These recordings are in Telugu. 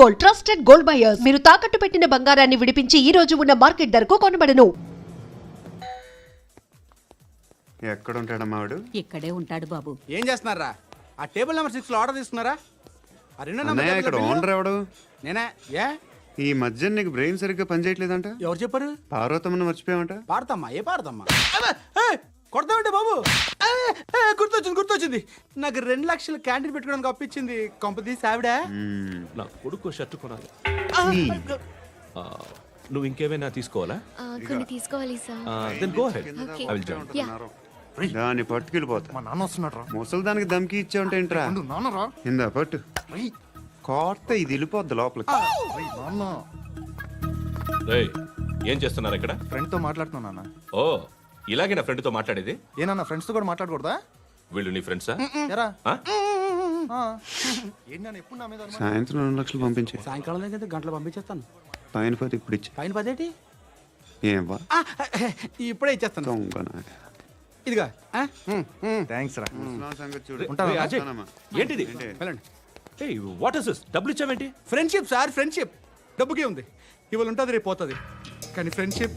గోల్డ్ ట్రస్టెడ్ గోల్డ్ బయర్స్ మీరు తాకట్టు పెట్టిన బంగారాన్ని విడిపించి ఈ రోజు ఉన్న మార్కెట్ ధరకు కొనబడను. ఎక్కడ ఉంటాడమ్మా వాడు? ఇక్కడే ఉంటాడు బాబు. ఏం చేస్తున్నారా? ఆ టేబుల్ నెంబర్ సిక్స్లో ఆర్డర్ తీసుకున్నారా? ఆ రెండో నెంబర్ అన్నయ్య ఇక్కడ టేబుల్ ఓనర్ ఎవడు? నేనే? ఏ? ఈ మధ్య నీకు బ్రెయిన్ సరిగ్గా పనిచేయట్లేదంట? ఎవరు చెప్పారు? పార్వతమ్మను మర్చిపోయామంట పాడతామ్మా ఏ పాడతామ్మా అబ్బే, ఏయ్, కొడతామంటే బాబు. గుర్తొచ్చింది గుర్తొచ్చింది. నాకు రెండు లక్షలు క్యాంటీన్ పెట్టుకోవడానికి అప్పించింది కొంపతీసి ఆవిడ. నా కొడుకు షర్ట్ కొనాలి. ఆ, నువ్వు ఇంకేమైనా తీసుకోవాలా? ఆ, కొన్ని తీసుకోవాలి sir. Then go ahead. I will join. దాన్ని పట్టుకెళ్ళిపోతా. మా నాన్న వస్తున్నాడు రా ముసలి దానికి దమ్కి ఇచ్చావంటే ఏంట్రా? ఉండు, నాన్న రా ఇందా పట్టు. రేయ్, కోర్త ఇది వెళ్ళిపోద్ది లోపలికి. రేయ్, నాన్న. రేయ్, ఏం చేస్తున్నారు ఇక్కడ? ఫ్రెండ్తో మాట్లాడుతున్నా నాన్న. ఓ ఇలాగే నా ఫ్రెండ్తో మాట్లాడేది? ఏ నాన్న ఫ్రెండ్స్తో కూడా మాట్లాడకూడదా? వీళ్ళు నీ ఫ్రెండ్సా ఎరా ఆ? ఆ. ఏంటి నాన్న ఎప్పుడు నా మీద అనుమానం? సాయంత్రం రెండు లక్షలు పంపించే. సాయంకాలం దగ్గర గంటలు పంపించేస్తాను. పైన పోతే ఇప్పుడు ఇచ్చే. పైన పదేటి ఏం ఆ, ఇప్పుడే ఇచ్చేస్తాను. దొంగ. ఇదిగా థ్యాంక్స్ రా. ముసలాం సంగతి చూడు. ఉంటాను. రేయ్, అజయ్, వస్తానమ్మా. ఏంటిది? ఏంటి? వెళ్ళండి. ఏయ్ వాట్ ఇస్ దిస్ డబ్బులు ఇచ్చావేంటి? ఫ్రెండ్షిప్ సార్ ఫ్రెండ్షిప్ డబ్బుకే ఉంది. ఇవాళ ఉంటుంది రేపు పోతుంది. కానీ ఫ్రెండ్షిప్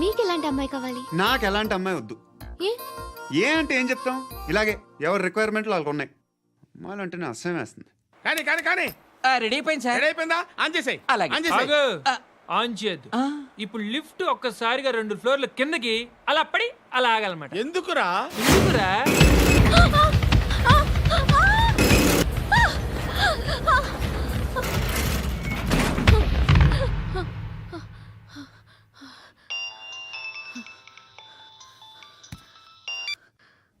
మీకు ఎలాంటి అమ్మాయి కావాలి? నాకు ఎలాంటి అమ్మాయి వద్దు. ఏ? ఏ అంటే ఏం చెప్తాం? ఇలాగే ఎవరి రిక్వైర్మెంట్లు వాళ్ళకు ఉన్నాయి. అమ్మాయిలు అంటే నేను అసహ్యం వేస్తుంది. కానీ కానీ కానీ. రెడీ అయిపోయింది సార్. రెడీ అయిపోయిందా? ఆన్ చేసేయ్. అలాగే. ఆన్ చేసేయ్. ఆగు. ఆన్ చేయద్దు. ఇప్పుడు లిఫ్ట్ ఒక్కసారిగా రెండు ఫ్లోర్ల కిందకి అలా పడి అలా ఆగాలన్నమాట. ఎందుకురా? ఎందుకురా?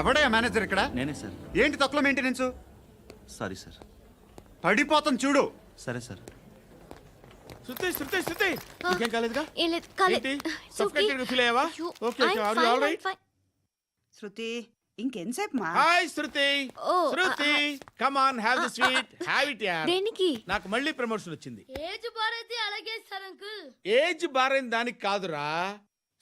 ఎవడయ్యా మేనేజర్ ఇక్కడ? నేనే సార్ ఏంటి తక్కువ మెయింటెనెన్స్ సారీ సార్ పడిపోతాం చూడు. సరే సార్ శృతి శృతి శృతి! ఇంకేం కాలేదుగా? ఏం లేదు కాలేదు ఏంటి? అయ్యావా? అయ్యో. I'm fine, I'm fine. Shruti మా? Hi Shruti! Oh, Shruti come on have the sweet have it yeah దేనికి? నాకు మళ్ళీ ప్రమోషన్ వచ్చింది. ఏజ్ భారతి అలాగే సార్ అంకుల్ ఏజ్ బారైన దానికి కాదురా.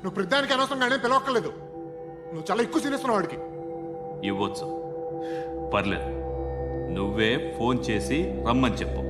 నువ్వు ప్రతిదానికి అనవసరంగానే పిలవక్కర్లేదు. నువ్వు చాలా ఎక్కువ సీరియస్ వాడికి. ఇవ్వచ్చు. పర్లేదు. నువ్వే ఫోన్ చేసి రమ్మని చెప్పు.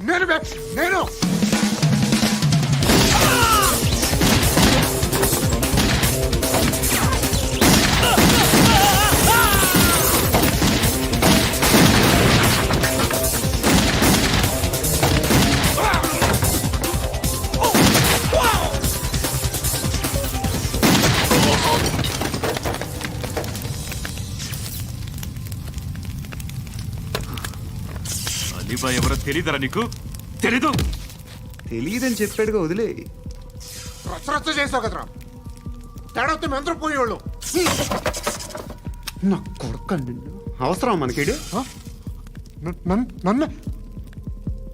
నేను నేను అలీబాయ్ ఎవరో తెలీదరా నీకు? తెలీదు. తెలియదని చెప్పాడుగా వదిలే. రచ్చ రచ్చ చేసావు కదరా. తేడా వస్తే మెంతరం పోయేవాళ్ళు. నా కొడుకు నిన్ను. అవసరం నన్- నన్ను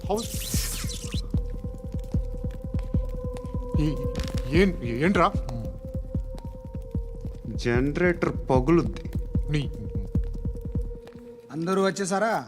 హౌస్. ఏ- ఏం- ఏంట్రా? జనరేటర్ పగులుద్ది. నీ అందరూ వచ్చేసారా?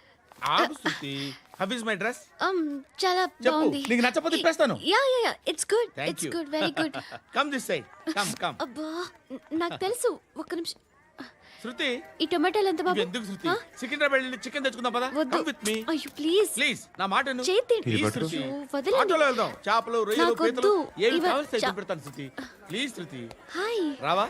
ఆగు Shruti how is my dress. Um చాలా చెప్పు. బాగుంది. నీకు నచ్చకపోతే తిప్పేస్తాను. Yeah yeah yeah it's good Thank it's you. Good very good come this side come come అబ్బా న- నాకు తెలుసు ఒక్క నిమిషం. శృతి ఈ టొమాటోలు ఎంత బాబు? ఎందుకు శృతి? ఆ? సికింద్రాబాద్ వెళ్ళి చికెన్ తెచ్చుకుందాం పదా? వద్దు. కమ్ విత్ మీ అయ్యో ప్లీజ్ ప్లీజ్ నా మాట విను. చేతి Please. శృతి. అయ్యో, వదలండి. ఆటోలో వెళ్దాం. చేపలు రొయ్యలు పీతలు ఇవ- కావాలి చా- పెడతాను శృతి. Please Shruti. హాయ్ రావా?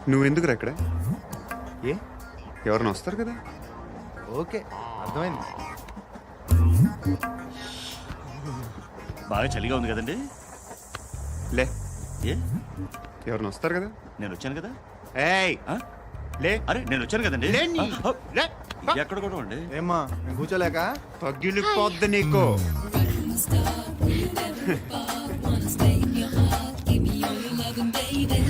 థ్యాంక్స్ నువ్వెందుకురా ఇక్కడ? ఏ? ఎవరైనా వస్తారు కదా? ఓకే అర్థమైంది. బాగా చలిగా ఉంది కదండి? లే. ఏ? ఎవరైనా వస్తారు కదా? నేను వచ్చాను కదా? ఏయ్! ఆ? లే. అరే నేను వచ్చాను కదండి. లే నీ. ఆ, లే. ఎక్కడ కూడా అండి ఏమ్మా నేను కూర్చోలేక? పగిలిపోద్ది నీకు. ఎక్స్క్యూజ్